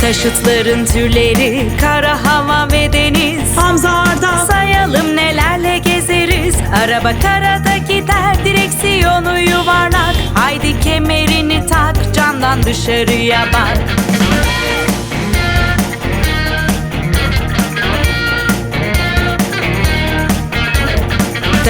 Taşıtların türleri kara hava ve deniz. Hamza Arda Sayalım nelerle gezeriz. Araba karada gider direksiyonu yuvarlak. Haydi kemerini tak camdan dışarıya bak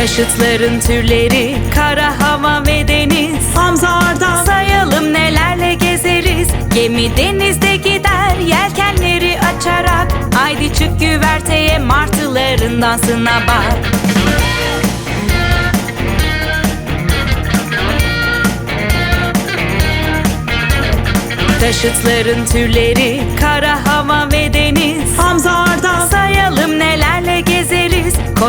Taşıtların türleri kara hava ve deniz. Hamza Arda Sayalım nelerle gezeriz. Gemi denizde gider yelkenleri açarak. Haydi çık güverteye martıların dansına bak. Taşıtların türleri kara